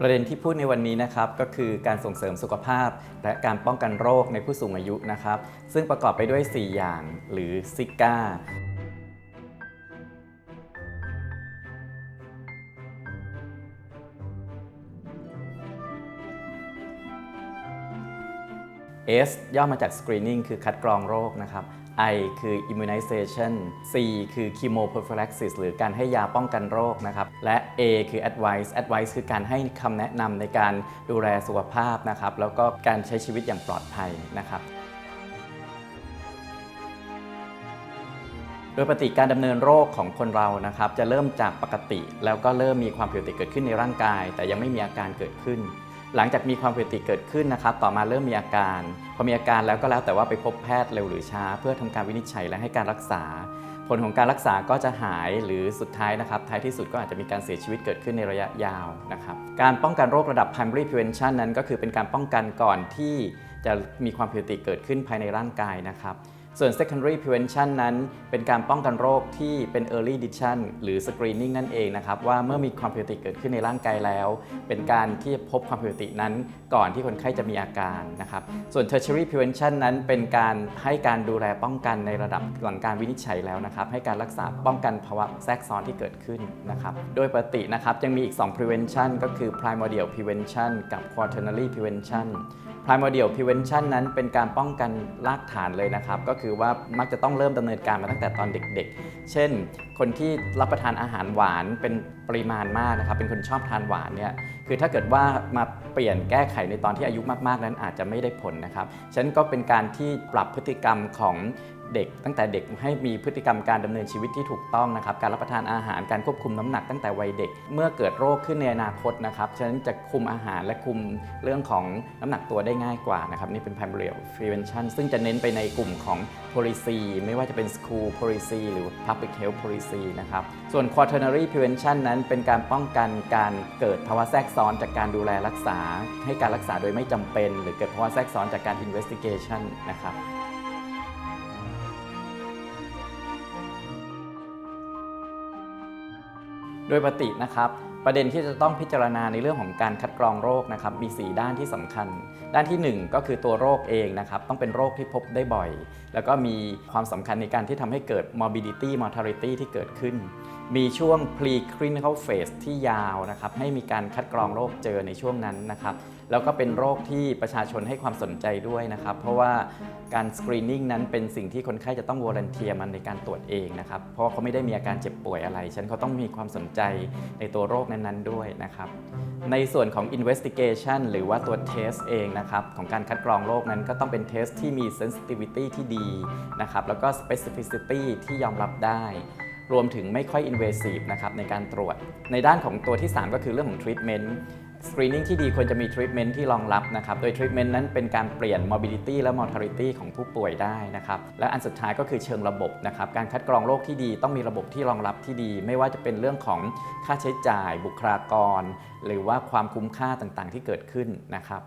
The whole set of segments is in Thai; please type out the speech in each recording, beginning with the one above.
ประเด็นที่พูดในวันนี้นะครับก็คือการส่งเสริมสุขภาพ และการป้องกันโรคในผู้สูงอายุนะครับ ซึ่งประกอบไปด้วย 4 อย่างหรือซิก้า S ย่อมาจาก screening คือคัดกรองโรคนะครับ I คือ immunization C คือ chemoprophylaxis หรือการให้ยาป้องกันโรคนะครับ และ A คือ advice advice คือการให้คำแนะนำในการดูแลสุขภาพนะครับ แล้วก็การใช้ชีวิตอย่างปลอดภัยนะครับโดยปกติการดำเนินโรคของคนเรานะครับ จะเริ่มจากปกติ แล้วก็เริ่มมีความผิดปกติเกิดขึ้นในร่างกาย แต่ยังไม่มีอาการเกิดขึ้น หลังจากมีความผิดปกติเกิดขึ้นนะครับ ต่อมาเริ่มมีอาการ พอมีอาการแล้วก็แล้วแต่ว่าไปพบแพทย์เร็วหรือช้า เพื่อทำการวินิจฉัยและให้การรักษา ผลของการรักษาก็จะหายหรือสุดท้ายนะครับ ท้ายที่สุดก็อาจจะมีการเสียชีวิตเกิดขึ้นในระยะยาวนะครับ การป้องกันโรคระดับ primary prevention นั้นก็คือเป็นการป้องกันก่อนที่จะมีความผิดปกติเกิดขึ้นภายในร่างกายนะครับ ส่วน secondary prevention นั้น เป็นการป้องกันโรคที่เป็น early detection หรือ screening นั่นเองนะครับว่าเมื่อมีความผิดปกติเกิดขึ้นในร่างกายแล้ว เป็นการที่พบความผิดปกตินั้น ก่อนที่คนไข้จะมีอาการนะครับส่วน tertiary prevention นั้นเป็นการให้การดูแลป้องกันในระดับหลังการวินิจฉัยแล้วนะครับให้การรักษาป้องกันภาวะแทรกซ้อนที่เกิดขึ้นนะครับโดยปกตินะครับยังมีอีก 2 prevention ก็คือ primordial prevention กับ quaternary prevention primordial prevention นั้นเป็นการป้องกันรากฐานเลยนะครับ ก็คือว่ามักจะต้องเริ่มดำเนินการมาตั้งแต่ตอนเด็กๆ เช่น คนที่รับประทานอาหารหวานเป็นปริมาณมากนะครับ เป็นคนชอบทานหวานเนี่ย คือถ้าเกิดว่ามาเปลี่ยนแก้ไขในตอนที่อายุมากๆ นั้นอาจจะไม่ได้ผลนะครับ ฉะนั้นก็เป็นการที่ปรับพฤติกรรมของ เด็กตั้งแต่เด็กให้มีพฤติกรรมการดำเนินชีวิตที่ถูกต้องนะครับ การรับประทานอาหารการควบคุมน้ำหนักตั้งแต่วัยเด็ก เมื่อเกิดโรคขึ้นในอนาคตนะครับฉะนั้นจะคุมอาหารและคุมเรื่องของน้ำหนักตัวได้ง่ายกว่านะครับนี่เป็น primary prevention ซึ่งจะเน้นไปในกลุ่มของ policy ไม่ว่าจะเป็น school policy หรือ public health policy นะครับส่วน quaternary prevention นั้นเป็นการป้องกันการเกิดภาวะแทรกซ้อนจากการดูแลรักษา ให้การรักษาโดยไม่จำเป็น หรือเกิดภาวะแทรกซ้อนจากการ investigation นะครับ โดยปกตินะครับ ประเด็นที่จะต้องพิจารณาในเรื่องของการคัดกรองโรคนะครับมี 4 ด้านที่สำคัญ ด้านทีหนึ่1 ก็คือตัวโรคเองนะครับต้องเป็นโรคที่พบได้บ่อย แล้วก็มีความสำคัญในการที่ทำให้เกิด morbidity mortality ที่เกิดขึ้น มีช่วง pre-clinical phase ที่ยาวนะครับให้มีการคัดกรองโรคเจอในช่วงนั้นนะครับ แล้วก็เป็นโรคที่ประชาชนให้ความสนใจด้วยนะครับ เพราะว่าการสกรีนนิ่งนั้นเป็นสิ่งที่คนไข้จะต้องวอร์เนเทียมันในการตรวจเองนะครับ เพราะว่าเขาไม่ได้มีอาการเจ็บป่วยอะไร ฉันเขาต้องมีความสนใจในตัวโรคนั้นๆด้วยนะครับ ในส่วนของ investigation หรือว่าตัว test เองนะครับ ของการคัดกรองโรคนั้นก็ต้องเป็น test ที่มี sensitivity ที่ดีนะครับ แล้วก็ specificity ที่ยอมรับได้รวมถึงไม่ค่อย invasive นะครับในการตรวจ ในด้านของตัวที่ 3 ก็คือเรื่องของ treatment screening ที่ดีควรจะมี treatment ที่รองรับนะครับ โดย treatment นั้นเป็นการเปลี่ยน mobility และ mortality ของผู้ป่วยได้นะครับ และอันสุดท้ายก็คือเชิงระบบนะครับ การคัดกรองโรคที่ดีต้องมีระบบที่รองรับที่ดี ไม่ว่าจะเป็นเรื่องของค่าใช้จ่าย บุคลากร หรือว่าความคุ้มค่าต่างๆ ที่เกิดขึ้นนะครับ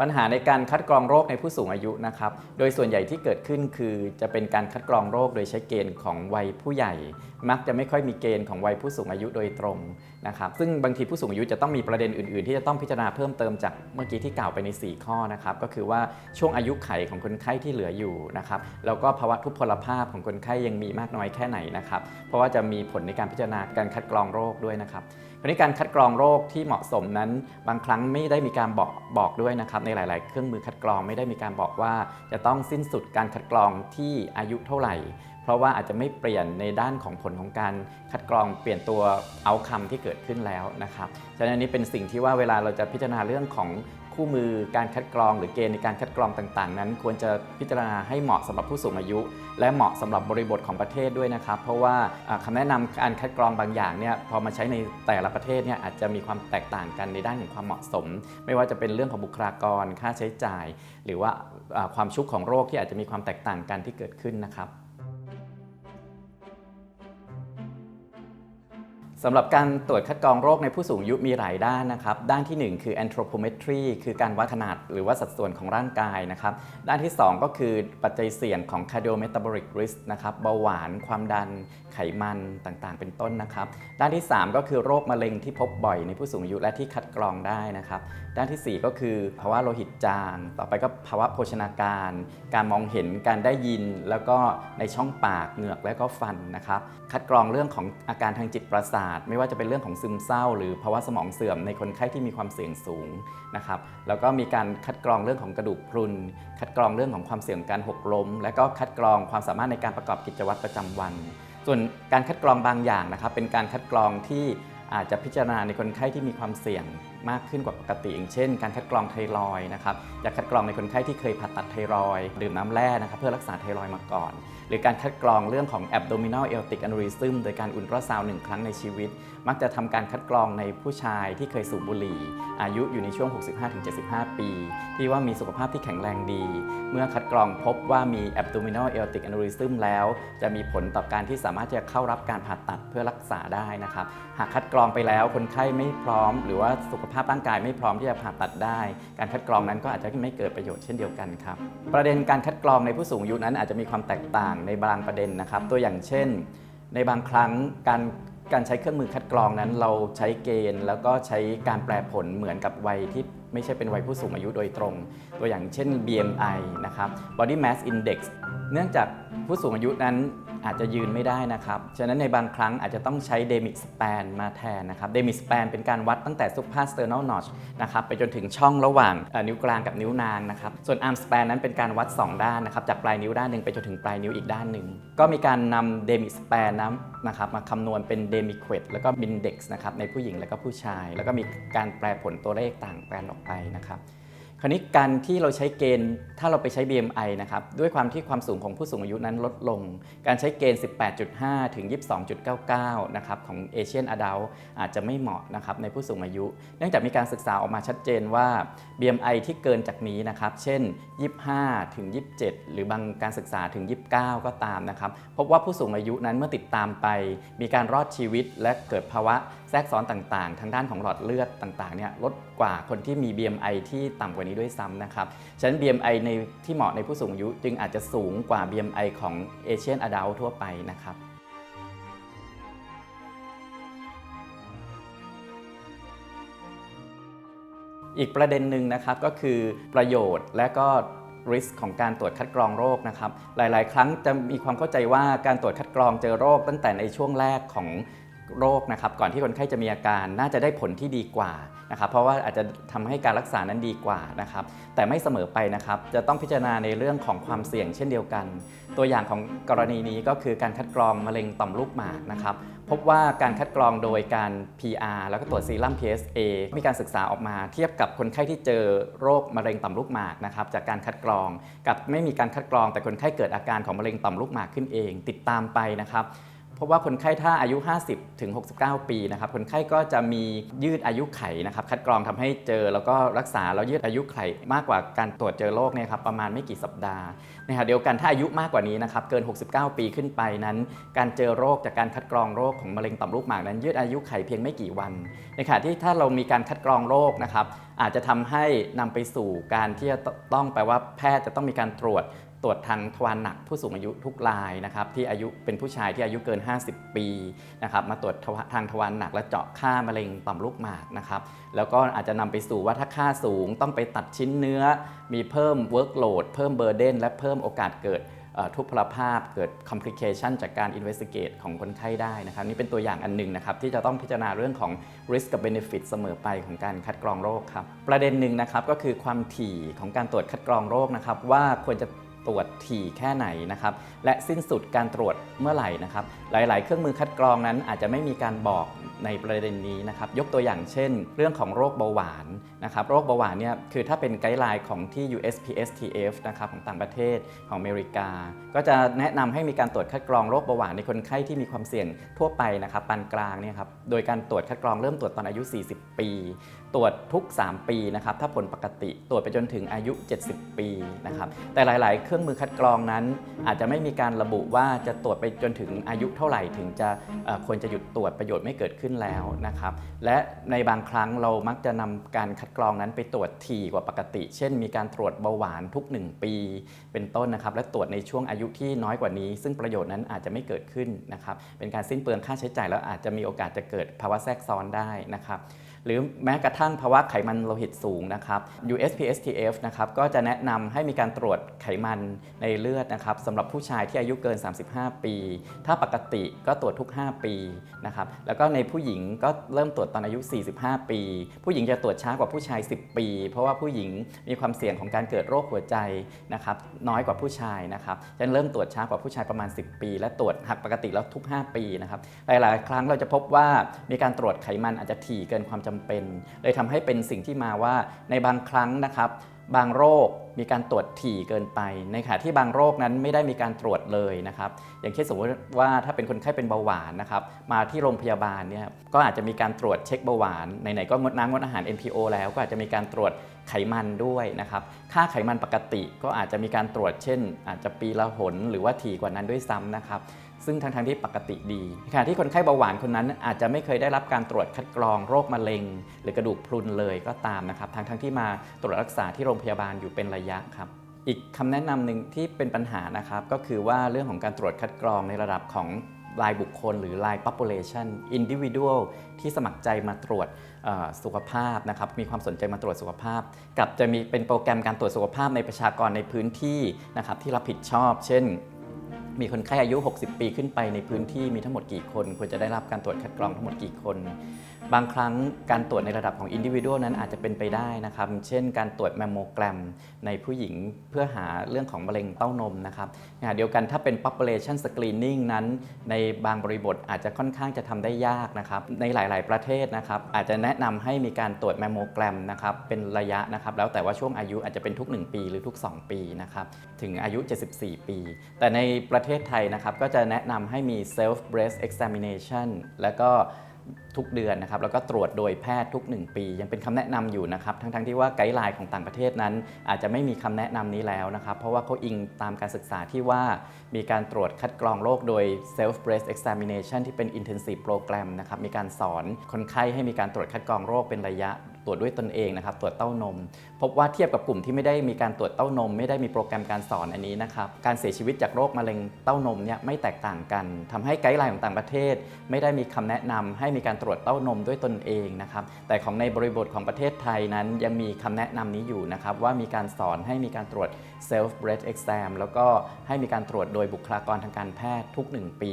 ปัญหาในการคัดกรองโรคในผู้สูงอายุนะครับ โดยส่วนใหญ่ที่เกิดขึ้นคือจะเป็นการคัดกรองโรคโดยใช้เกณฑ์ของวัยผู้ใหญ่ มักจะไม่ค่อยมีเกณฑ์ของวัยผู้สูงอายุโดยตรงนะครับ ซึ่งบางทีผู้สูงอายุจะต้องมีประเด็นอื่น ๆ ที่จะต้องพิจารณาเพิ่มเติมจากเมื่อกี้ที่กล่าวไปใน 4 ข้อนะครับ ก็คือว่าช่วงอายุไขของคนไข้ที่เหลืออยู่นะครับ แล้วก็ภาวะทุพพลภาพของคนไข้ยังมีมากน้อยแค่ไหนนะครับ เพราะว่าจะมีผลในการพิจารณาการคัดกรองโรคด้วยนะครับ คราะนี้การคัดกรองโรคที่เหมาะสมนั้น บางครั้งไม่ได้มีการบอกบอกด้วยนะครับในหลาย ๆ เครื่องมือคัดกรองไม่ได้มีการบอกว่า จะต้องสิ้นสุดการคัดกรองที่อายุเท่าไหร่ เพราะว่าอาจจะไม่เปลี่ยนในด้านของผลของการคัดกรองเปลี่ยนตัวเอาคำที่เกิดขึ้นแล้วนะครับฉะนั้นนนี้เป็นสิ่งที่ว่าเวลาเราจะพิจารณาเรื่องของ คู่มือการคัดกรองหรือเกณฑ์ในการคัดกรองต่างๆ นั้น ควรจะพิจารณาให้เหมาะสำหรับผู้สูงอายุ และเหมาะสำหรับบริบทของประเทศด้วยนะครับ เพราะว่าอ่าคำแนะนำการคัดกรองบางอย่างเนี่ยพอมาใช้ในแต่ละประเทศเนี่ยอาจจะมีความแตกต่างกันในด้านของความเหมาะสม ไม่ว่าจะเป็นเรื่องของบุคลากร ค่าใช้จ่าย หรือว่าความชุกของโรคที่อาจจะมีความแตกต่างกันที่เกิดขึ้นนะครับ สำหรับการตรวจคัดกรองโรคในผู้สูงอายุมีหลายด้านนะครับ ด้านทีหนึ่1 คือ anthropometry คือการวัดขนาดหรือว่าสัดส่วนของร่างกายนะครับ ด้านที่ 2 ก็คือปัจจัยเสี่ยงของ cardiometabolic risk นะครับ เบาหวาน ความดัน ไขมันต่างๆ เป็นต้นนะครับ ด้านที่ 3 ก็คือโรคมะเร็งที่พบบ่อยในผู้สูงอายุและที่คัดกรองได้นะครับ ด้านทีสี่4 ก็คือภาวะโลหิตจาง ต่อไปก็ภาวะโภชนาการ การมองเห็น การได้ยิน แล้วก็ในช่องปาก เหงือก และก็ฟันนะครับ คัดกรองเรื่องของอาการทางจิตประสาทไม่ว่าจะเป็นเรื่องของซึมเศร้า หรือภาวะสมองเสื่อมในคนไข้ที่มีความเสี่ยงสูงนะครับแล้วก็มีการคัดกรองเรื่องของกระดูกพรุน คัดกรองเรื่องของความเสี่ยงการหกล้ม และก็คัดกรองความสามารถในการประกอบกิจวัตรประจำวัน ส่วนการคัดกรองบางอย่างนะครับเป็นการคัดกรองที่อาจจะพิจารณาในคนไข้ที่มีความเสี่ยงมากขึ้นกว่าปกติอย่างเช่น การคัดกรองไทรอยนะครับจะคัดกรองในคนไข้ที่เคยผ่าตัดไทรอยดื่มน้ำแร่นะครับเพื่อรักษาไทรอยมาก่อน หรือการคัดกรองเรื่องของ abdominal aortic aneurysm โดยการอุลตราซาวด์หนึ่งครั้งในชีวิต มักจะทำการคัดกรองในผู้ชายที่เคยสูบบุหรี่ อายุอยู่ในช่วง 65-75 ปี ที่ว่ามีสุขภาพที่แข็งแรงดี เมื่อคัดกรองพบว่ามี abdominal aortic aneurysm แล้ว จะมีผลต่อการที่สามารถจะเข้ารับการผ่าตัดเพื่อรักษาได้นะครับหากคัดกรองไปแล้วคนไข้ไม่พร้อม หรือว่าสุขภาพร่างกายไม่พร้อมที่จะผ่าตัดได้ การคัดกรองนั้นก็อาจจะไม่เกิดประโยชน์เช่นเดียวกันครับ ประเด็นการคัดกรองในผู้สูงอายุนั้นอาจจะมีความแตกต่างในบางประเด็นนะครับ ตัวอย่างเช่น ในบางครั้งการการใช้เครื่องมือคัดกรองนั้นเราใช้เกณฑ์ แล้วก็ใช้การแปลผลเหมือนกับวัยที่ไม่ใช่เป็นวัยผู้สูงอายุโดยตรง ตัวอย่างเช่น BMI นะครับ Body Mass Index เนื่องจากผู้สูงอายุนั้น อาจจะยืนไม่ได้นะครับ ฉะนั้นในบางครั้งอาจจะต้องใช้ Demic Span มาแทนนะครับ Demic Span เป็นการวัดตั้งแต่ Suprasternal Notch นะครับไปจนถึงช่องระหว่างนิ้วกลางกับนิ้วนางนะครับ ส่วน Arm Span นั้นเป็นการวัด 2 ด้านนะครับ จากปลายนิ้วด้านหนึ่งไปจนถึงปลายนิ้วอีกด้านหนึ่ง ก็มีการนำ Demic Span นั้นะครับมาคำนวณเป็น Demiquet แล้วก็ Mindex นะครับในผู้หญิงและก็ผู้ชาย แล้วก็มีการแปลผลตัวเลขต่างแปลนออกไปนะครับ คราวนี้การที่เราใช้เกณฑ์ถ้าเราไปใช้ BMI นะครับด้วยความที่ความสูงของผู้สูงอายุนั้นลดลง การใช้เกณฑ์ 18.5 ถึง 22.99 นะครับของ Asian Adult อาจจะไม่เหมาะนะครับในผู้สูงอายุ เนื่องจากมีการศึกษาออกมาชัดเจนว่า BMI ที่เกินจากนี้นะครับเช่น 25 ถึง 27 หรือบางการศึกษาถึง 29 ก็ตามนะครับพบว่าผู้สูงอายุนั้นเมื่อติดตามไป มีการรอดชีวิตและเกิดภาวะแทรกซ้อนต่างๆ ทางด้านของหลอดเลือดต่างๆเนี่ยลดกว่าคนที่มี BMI ที่ต่ำกว่านี้ด้วยซ้ำนะครับ ฉะนั้น BMI ในที่เหมาะในผู้สูงอายุจึงอาจจะสูงกว่า BMI ของ Asian Adult ทั่วไปนะครับอีกประเด็นหนึ่งนะครับก็คือประโยชน์และก็ risk ของการตรวจคัดกรองโรคนะครับหลาย ๆ ครั้งจะมีความเข้าใจว่าการตรวจคัดกรองเจอโรคตั้งแต่ในช่วงแรกของ โรคนะครับก่อนที่คนไข้จะมีอาการน่าจะได้ผลที่ดีกว่านะครับเพราะว่าอาจจะทำให้การรักษานั้นดีกว่านะครับแต่ไม่เสมอไปนะครับจะต้องพิจารณาในเรื่องของความเสี่ยงเช่นเดียวกัน ตัวอย่างของกรณีนี้ก็คือการคัดกรองมะเร็งต่อมลูกหมากนะครับพบว่าการคัดกรองโดยการ PR แล้วก็ตรวจซีรัม PSA มีการศึกษาออกมาเทียบกับคนไข้ที่เจอโรคมะเร็งต่อมลูกหมากนะครับจากการคัดกรองกับไม่มีการคัดกรองแต่คนไข้เกิดอาการของมะเร็งต่อมลูกหมากขึ้นเอง ติดตามไปนะครับ พบว่าคนไข้ถ้าอายุ 50 ถึง 69 ปีนะครับคนไข้ก็จะมียืดอายุไขนะครับคัดกรองทำให้เจอแล้วก็รักษาแล้วยืดอายุไขมากกว่าการตรวจเจอโรคเนี่ยครับประมาณไม่กี่สัปดาห์ในขณะเดียวกันถ้าอายุมากกว่านี้นะครับเกิน 69 ปีขึ้นไปนั้น การเจอโรคจากการคัดกรองโรคของมะเร็งต่อมลูกหมากนั้น ยืดอายุไขเพียงไม่กี่วัน ในขณะที่ถ้าเรามีการคัดกรองโรคนะครับอาจจะทำให้นำไปสู่การที่จะต้องแปลว่าแพทย์จะต้องมีการตรวจ ตรวจทางทวารหนักผู้สูงอายุทุกรายนะครับที่อายุเป็นผู้ชายที่อายุเกิน 50 ปีนะครับมาตรวจทางทวารหนักและเจาะค่ามะเร็งต่อมลูกหมากนะครับแล้วก็อาจจะนำไปสู่ว่าถ้าค่าสูงต้องไปตัดชิ้นเนื้อ มีเพิ่ม workload เพิ่ม burden และเพิ่มโอกาสเกิดทุพพลภาพเกิด complication จากการ investigate ของคนไข้ได้นะครับนี่เป็นตัวอย่างอันหนึ่งนะครับที่จะต้องพิจารณาเรื่องของ risk กับ benefit เสมอไปของการคัดกรองโรคครับประเด็นหนึ่งนะครับก็คือความถี่ของการตรวจคัดกรองโรคนะครับว่าควรจะ รวจถี่แค่ไหนนะครับ และสิ้นสุดการตรวจเมื่อไหร่นะครับ หลาย ๆ เครื่องมือคัดกรองนั้นอาจจะไม่มีการบอกในประเด็นนี้นะครับ ยกตัวอย่างเช่น เรื่องของโรคเบาหวานนะครับ โรคเบาหวานเนี่ยคือถ้าเป็นไกด์ไลน์ของที่ USPSTF นะครับของต่างประเทศของอเมริกา ก็จะแนะนำให้มีการตรวจคัดกรองโรคเบาหวานในคนไข้ที่มีความเสี่ยงทั่วไปนะครับปานกลางเนี่ยครับ โดยการตรวจคัดกรองเริ่มตรวจตอนอายุ 40 ปี ตรวจทุก 3 ปีนะครับถ้าผลปกติตรวจไปจนถึงอายุ 70 ปีนะครับแต่หลาย ๆ เครื่องมือคัดกรองนั้น อาจจะไม่มีการระบุว่าจะตรวจไปจนถึงอายุเท่าไหร่ถึงจะควรจะหยุดตรวจประโยชน์ไม่เกิดขึ้นแล้วนะครับและในบางครั้งเรามักจะนำการคัดกรองนั้นไปตรวจถี่กว่าปกติ เช่น มีการตรวจเบาหวานทุก 1 ปี เป็นต้นนะครับและตรวจในช่วงอายุที่น้อยกว่านี้ ซึ่งประโยชน์นั้นอาจจะไม่เกิดขึ้นนะครับเป็นการสิ้นเปลืองค่าใช้จ่ายแล้วอาจจะมีโอกาสจะเกิดภาวะแทรกซ้อนได้นะครับ หรือแม้กระทั่งภาวะไขมันโลหิตสูงนะครับ USPSTF นะครับก็จะแนะนำให้มีการตรวจไขมันในเลือดนะครับสำหรับผู้ชายที่อายุเกิน 35 ปี ถ้าปกติก็ตรวจทุก 5 ปีนะครับแล้วก็ในผู้หญิงก็เริ่มตรวจตอนอายุ 45 ปี ผู้หญิงจะตรวจช้ากว่าผู้ชาย 10 ปี เพราะว่าผู้หญิงมีความเสี่ยงของการเกิดโรคหัวใจนะครับน้อยกว่าผู้ชายนะครับฉะเริ่มตรวจช้ากว่าผู้ชายประมาณ 10 ปี และตรวจหากปกติแล้วทุก 5 ปีนะครับหลาย ๆ ครั้งเราจะพบว่ามีการตรวจไขมันอาจจะถี่เกินความจำเป็น เลยทำให้เป็นสิ่งที่มาว่าในบางครั้งนะครับบางโรคมีการตรวจถี่เกินไป ในขณะที่บางโรคนั้นไม่ได้มีการตรวจเลยนะครับ อย่างเช่นสมมติว่าถ้าเป็นคนไข้เป็นเบาหวานนะครับมาที่โรงพยาบาลเนี่ยก็อาจจะมีการตรวจเช็คเบาหวานไหนๆก็งดน้ำงดอาหาร NPO แล้วก็อาจจะมีการตรวจไขมันด้วยนะครับค่าไขมันปกติก็อาจจะมีการตรวจเช่น อาจจะปีละหนหรือว่าถี่กว่านั้นด้วยซ้ำนะครับ ซึ่งทางทางๆที่ปกติดีขณะที่คนไข้เบาหวานคนนั้นอาจจะไม่เคยได้รับการตรวจคัดกรองโรคมะเร็ง หรือกระดูกพรุนเลยก็ตามนะครับทางทางๆที่มาตรวจรักษาที่โรงพยาบาลอยู่เป็นระยะครับอีกคำแนะนำหนึ่งที่เป็นปัญหานะครับก็คือว่าเรื่องของการตรวจคัดกรองในระดับของรายบุคคลหรือราย population individual ที่สมัครใจมาตรวจสุขภาพนะครับมีความสนใจมาตรวจสุขภาพ กับจะมีเป็นโปรแกรมการตรวจสุขภาพในประชากรในพื้นที่นะครับที่รับผิดชอบ เช่น มีคนไข้อายุ 60 ปีขึ้นไปในพื้นที่มีทั้งหมดกี่คน ควรจะได้รับการตรวจคัดกรองทั้งหมดกี่คน บางครั้งการตรวจในระดับของอินดิวิ a l นั้นอาจจะเป็นไปได้นะครับ เช่นการตรวจแมมโมแกรมในผู้หญิงเพื่อหาเรื่องของมะเร็งเต้านมนะครับขณะเดียวกันถ้าเป็น population screening นั้น ในบางบริบทอาจจะค่อนข้างจะทำได้ยากนะครับ ในหลาย ๆ ประเทศนะครับ อาจจะแนะนำให้มีการตรวจแมมโมแกรมนะครับเป็นระยะนะครับ แล้วแต่ว่าช่วงอายุอาจจะเป็นทุก 1 ปีหรือทุก 2 ปีนะครับถึงอายุ 74 ปี แต่ในประเทศไทยนะครับก็จะแนะนำให้มี self breast examination แล้วก็ทุกเดือนนะครับแล้วก็ตรวจโดยแพทย์ทุก 1 ปี ยังเป็นคำแนะนำอยู่นะครับทั้งๆที่ว่าไกด์ไลน์ของต่างประเทศนั้น อาจจะไม่มีคำแนะนำนี้แล้วนะครับเพราะว่าเขาอิงตามการศึกษาที่ว่ามีการตรวจคัดกรองโรคโดย self breast examination ที่เป็น intensive program นะครับมีการสอนคนไข้ให้มีการตรวจคัดกรองโรคเป็นระยะตรวจด้วยตนเองนะครับตรวจเต้านม พบว่าเทียบกับกลุ่มที่ไม่ได้มีการตรวจเต้านม ไม่ได้มีโปรแกรมการสอนอันนี้นะครับการเสียชีวิตจากโรคมะเร็งเต้านมเนี่ยไม่แตกต่างกันทำให้ไกด์ไลน์ของต่างประเทศ ไม่ได้มีคำแนะนำให้มีการตรวจเต้านมด้วยตนเองนะครับ แต่ของในบริบทของประเทศไทยนั้นยังมีคำแนะนำนี้อยู่นะครับ ว่ามีการสอนให้มีการตรวจ self breast exam แล้วก็ให้มีการตรวจโดยบุคลากรทางการแพทย์ทุก 1 ปี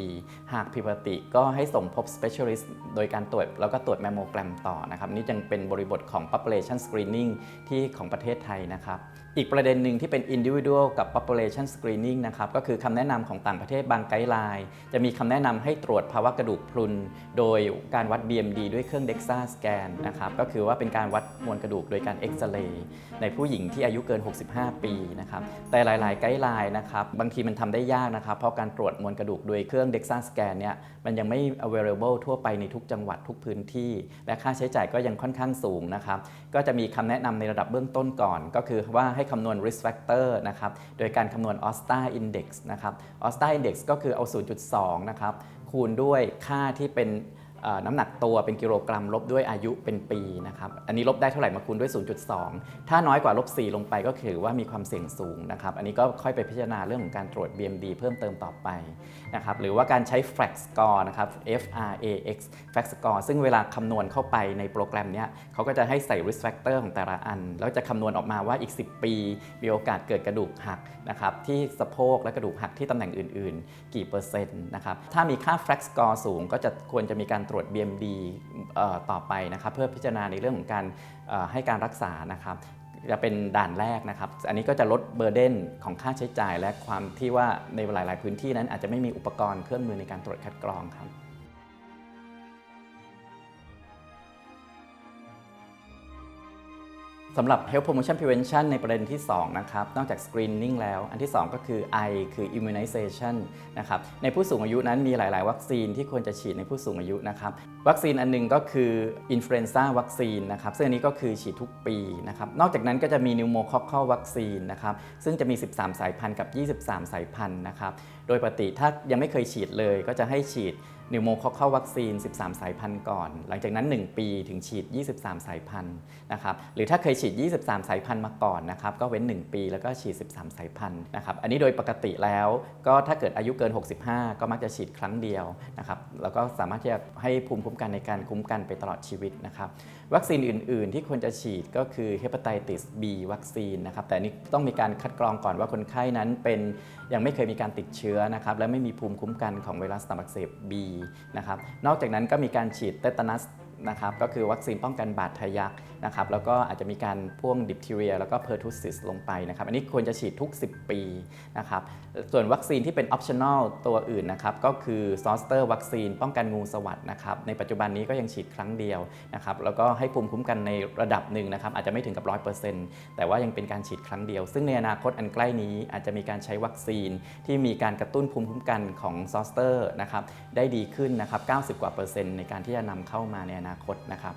หากผิดปกติก็ให้ส่งพบ specialist โดยการตรวจแล้วก็ตรวจแมมโมแกรมต่อนะครับ นี่ยังเป็นบริบทของ population screening ที่ของประเทศไทยนะครับ อีกประเด็นหนึ่งที่เป็น individual กับ population screening นะครับก็คือคำแนะนำของต่างประเทศบางไกด์ไลน์จะมีคำแนะนำให้ตรวจภาวะกระดูกพรุน โดยการวัด BMD ด้วยเครื่อง DEXA scan นะครับก็คือว่าเป็นการวัดมวลกระดูกโดยการเอ็กซเรย์ในผู้หญิงที่อายุเกิน 65 ปีนะครับแต่หลาย ๆ ไกด์ไลน์นะครับบางทีมันทำได้ยากนะครับเพราะการตรวจมวลกระดูกโดยเครื่อง DEXA scan เนี่ยมันยังไม่ available ทั่วไปในทุกจังหวัดทุกพื้นที่ และค่าใช้จ่ายก็ยังค่อนข้างสูงนะครับก็จะมีคำแนะนำในระดับเบื้องต้นก่อน ก็คือว่าให้คำนวณ risk factor นะครับ โดยการคำนวณ OSTA index นะครับ OSTA index ก็คือเอา 0.2 นะครับ คูณด้วยค่าที่เป็น น้ำหนักตัวเป็นกิโลกรัม ลบด้วยอายุเป็นปีนะครับ อันนี้ลบได้เท่าไหร่มาคูณด้วย 0.2 ถ้าน้อยกว่าลบ 4 ลงไปก็ถือว่ามีความเสี่ยงสูงนะครับ อันนี้ก็ค่อยไปพิจารณาเรื่องของการตรวจ BMD เพิ่มเติมต่อไปนะครับ หรือว่าการใช้ FRAX score นะครับ FRAX FRAX score ซึ่งเวลาคำนวณเข้าไปในโปรแกรมเนี้ยเขาก็จะให้ใส่ risk factor ของแต่ละอัน แล้วจะคำนวณออกมาว่าอีก 10 ปี มีโอกาสเกิดกระดูกหักนะครับที่สะโพกและกระดูกหักที่ตำแหน่งอื่น ๆ กี่เปอร์เซ็นต์นะครับ ถ้ามีค่า FRAX score สูงก็จะควรจะมีการตรวจ BMD ต่อไปนะครับเพื่อพิจารณาในเรื่องของการให้การรักษานะครับจะเป็นด่านแรกนะครับ อันนี้ก็จะลดเบอร์เดนของค่าใช้จ่ายและความที่ว่าในหลาย ๆ พื้นที่นั้นอาจจะไม่มีอุปกรณ์เครื่องมือในการตรวจคัดกรองครับ สำหรับ Health Promotion Prevention ในประเด็นที่ 2 นะครับ นอกจาก Screening แล้ว อันที่ 2 ก็คือ I คือ Immunization นะครับ ในผู้สูงอายุนั้นมีหลาย ๆ วัคซีนที่ควรจะฉีดในผู้สูงอายุนะครับ วัคซีนอันหนึงก็คือ Influenza วัคซีนนะครับ ซึ่งอันนี้ก็คือฉีดทุกปีนะครับ นอกจากนั้นก็จะมี Pneumococcal วัคซีนนะครับ ซึ่งจะมี 13 สายพันธุ์กับ 23 สายพันธุ์นะครับ โดยปกติถ้ายังไม่เคยฉีดเลยก็จะให้ฉีด นิวโมคอค a l วัคซีน 13 สายพันธุ์ก่อน หลังจากนั้น 1 ปีถึงฉีด 23 สายพันธุ์นะครับ หรือถ้าเคยฉีด 23 สายพันธุ์มาก่อนนะครับ ก็เว้น 1 ปีแล้วก็ฉีด 13 สายพันธุ์นะครับ อันนี้โดยปกติแล้วก็ถ้าเกิดอายุเกิน 65 ก็มักจะฉีดครั้งเดียวนะครับ แล้วก็สามารถที่จะให้ภูมิคุ้มกันในการคุ้มกันไปตลอดชีวิตนะครับ วัคซีนอื่น ๆ ที่ควรจะฉีดก็คือเฮปาไตติส B วัคซีนนะครับ แต่อันนี้ต้องมีการคัดกรองก่อนว่าคนไข้นั้นเป็นยังไม่เคยมีการติดเชื้อนะครับ และไม่มีภูมิคุ้มกันของไวรัสตับอักเสบ B นะครับนอกจากนั้นก็มีการฉีดเตตานัสนะครับก็คือวัคซีนป้องกันบาดทะยักนะครับแล้วก็อาจจะมีการพ่วงดิปทีเรีย แล้วก็เพอร์ทุซิสลงไปนะครับอันนี้ควรจะฉีดทุก 10 ปีนะครับส่วนวัคซีนที่เป็นออปชั่นอลตัวอื่นนะครับก็คือซอสเตอร์วัคซีนป้องกันงูสวัสดนะครับในปัจจุบันนี้ก็ยังฉีดครั้งเดียวนะครับแล้วก็ให้ภูมิคุ้มกันในระดับหนึ่งนะครับอาจจะไม่ถึงกับ 100%แต่ว่ายังเป็นการฉีดครั้งเดียว ซึ่งในอนาคตอันใกล้นี้อาจจะมีการใช้วัคซีนที่มีการกระตุ้นภูมิคุ้มกันของซอสเตอร์นะครับได้ดีขึ้นนะครับ90 กว่าเปอร์เซ็นต์ในการที่จะนำเข้ามาในอนาคตนะครับ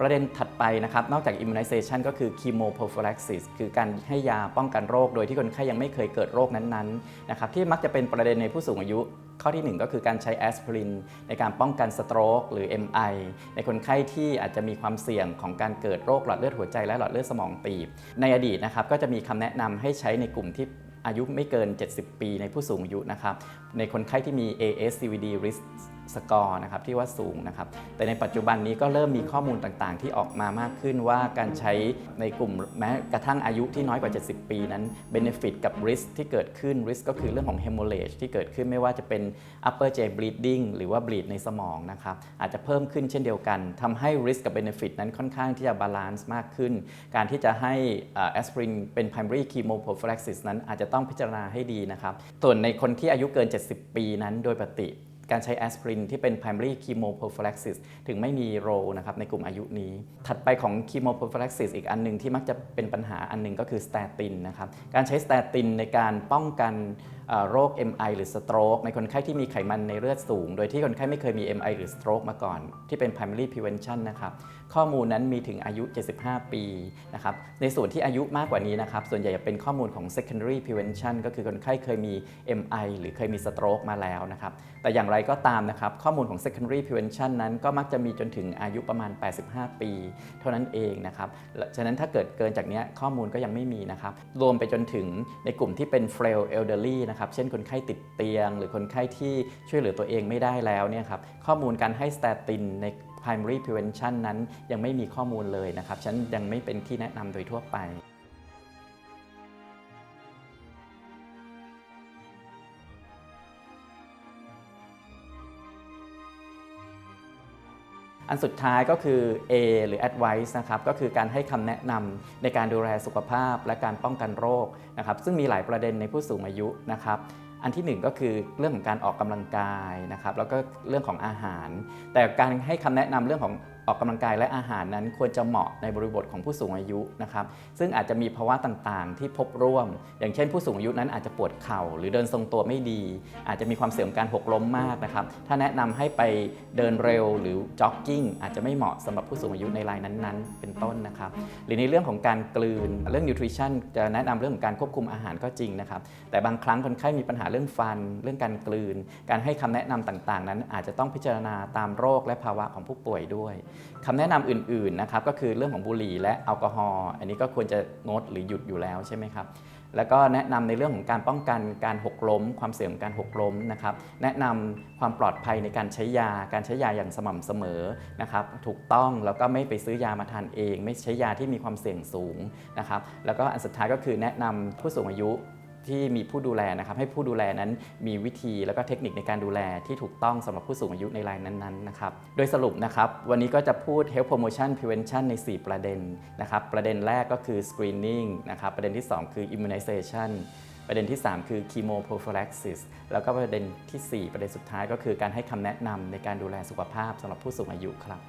ประเด็นถัดไปนะครับ นอกจาก immunization ก็คือ chemoprophylaxis คือการให้ยาป้องกันโรค โดยที่คนไข้ยังไม่เคยเกิดโรคนั้นๆนะครับที่มักจะเป็นประเด็นในผู้สูงอายุ ข้อที่ 1 ก็คือการใช้แอสไพรินในการป้องกันสโตรกหรือ MI ในคนไข้ที่อาจจะมีความเสี่ยงของการเกิดโรคหลอดเลือดหัวใจและหลอดเลือดสมองตีบ ในอดีตนะครับก็จะมีคำแนะนำให้ใช้ในกลุ่มที่อายุไม่เกิน 70 ปีในผู้สูงอายุนะครับในคนไข้ที่มี ASCVD risk สกอร์นะครับที่ว่าสูงนะครับ แต่ในปัจจุบันนี้ก็เริ่มมีข้อมูลต่างๆ ที่ออกมามากขึ้นว่าการใช้ในกลุ่มแม้กระทั่งอายุที่น้อยกว่า 70 ปีนั้น benefit กับ risk ที่เกิดขึ้น risk ก็คือเรื่องของ hemorrhage ที่เกิดขึ้นไม่ว่าจะเป็น upper J bleeding หรือว่า bleed ในสมองนะครับอาจจะเพิ่มขึ้นเช่นเดียวกันทำให้ risk กับ benefit นั้นค่อนข้างที่จะ balance มากขึ้น การที่จะให้แอสไพรินเป็น primary chemoprophylaxis นั้นอาจจะต้องพิจารณาให้ดีนะครับส่วนในคนที่อายุเกิน 70 ปีนั้นโดยปกติ การใช้แอสไพรินที่เป็น primary chemoprophylaxis ถึงไม่มีโรนะครับในกลุ่มอายุนี้ ถัดไปของ chemoprophylaxis อีกอันหนึ่งที่มักจะเป็นปัญหาอันหนึงก็คือสเตตินนะครับ การใช้สเตตินในการป้องกัน โรค MI หรือ stroke ในคนไข้ที่มีไขมันในเลือดสูง โดยที่คนไข้ไม่เคยมี MI หรือ stroke มาก่อน ที่เป็น primary prevention นะครับ ข้อมูลนั้นมีถึงอายุ 75 ปีนะครับ ในส่วนที่อายุมากกว่านี้นะครับ ส่วนใหญ่จะเป็นข้อมูลของ secondary prevention ก็คือคนไข้เคยมี MI หรือเคยมี stroke มาแล้วนะครับ แต่อย่างไรก็ตามนะครับ ข้อมูลของ secondary prevention นั้นก็มักจะมีจนถึงอายุประมาณ 85 ปี เท่านั้นเองนะครับ ฉะนั้นถ้าเกิดเกินจากนี้ข้อมูลก็ยังไม่มีนะครับ รวมไปจนถึงในกลุ่มที่เป็น frail elderly นะครับเช่นคนไข้ติดเตียง หรือคนไข้ที่ช่วยเหลือตัวเองไม่ได้แล้วเนี่ยครับข้อมูลการให้สเตตินใน primary prevention นั้นยังไม่มีข้อมูลเลยนะครับฉันยังไม่เป็นที่แนะนำโดยทั่วไป อันสุดท้ายก็คือ A หรือ advice นะครับก็คือการให้คำแนะนำในการดูแลสุขภาพและการป้องกันโรคนะครับซึ่งมีหลายประเด็นในผู้สูงอายุนะครับอันที่หนึ่งก็คือเรื่องของการออกกำลังกายนะครับแล้วก็เรื่องของอาหาร แต่การให้คำแนะนำเรื่องของ ออกกำลังกายและอาหารนั้นควรจะเหมาะในบริบทของผู้สูงอายุนะครับ ซึ่งอาจจะมีภาวะต่างๆ ที่พบร่วม อย่างเช่นผู้สูงอายุนั้นอาจจะปวดเข่า หรือเดินทรงตัวไม่ดี อาจจะมีความเสี่ยงการหกล้มมากนะครับ ถ้าแนะนำให้ไปเดินเร็วหรือจ็อกกิ้งอาจจะไม่เหมาะสำหรับผู้สูงอายุในรายนั้นๆ เป็นต้นนะครับ หรือในเรื่องของการกลืน เรื่อง nutrition จะแนะนำเรื่องของการควบคุมอาหารก็จริงนะครับ แต่บางครั้งคนไข้มีปัญหาเรื่องฟัน เรื่องการกลืน การให้คำแนะนำต่างๆ นั้นอาจจะต้องพิจารณาตามโรคและภาวะของผู้ป่วยด้วยคำแนะนำอื่นๆนะครับก็คือเรื่องของบุหรี่และแอลกอฮอล์อันนี้ก็ควรจะงดหรือหยุดอยู่แล้วใช่ไหมครับแล้วก็แนะนำในเรื่องของการป้องกันการหกล้ม ความเสี่ยงของการหกล้มนะครับ แนะนำความปลอดภัยในการใช้ยา การใช้ยาอย่างสม่ำเสมอนะครับ ถูกต้องแล้วก็ไม่ไปซื้อยามาทานเอง ไม่ใช้ยาที่มีความเสี่ยงสูงนะครับ แล้วก็อันสุดท้ายก็คือแนะนำผู้สูงอายุ ที่มีผู้ดูแลนะครับ ให้ผู้ดูแลนั้นมีวิธีแล้วก็เทคนิคในการดูแลที่ถูกต้องสำหรับผู้สูงอายุในรายนั้นๆนะครับ โดยสรุปนะครับวันนี้ก็จะพูด health promotion prevention ใน 4 ประเด็นนะครับ ประเด็นแรกก็คือ screening นะครับ ประเด็นที่ 2 คือ immunization ประเด็นที่ 3 คือ chemoprophylaxis แล้วก็ประเด็นทีสี่4 ประเด็นสุดท้ายก็คือการให้คำแนะนำในการดูแลสุขภาพสำหรับผู้สูงอายุครับ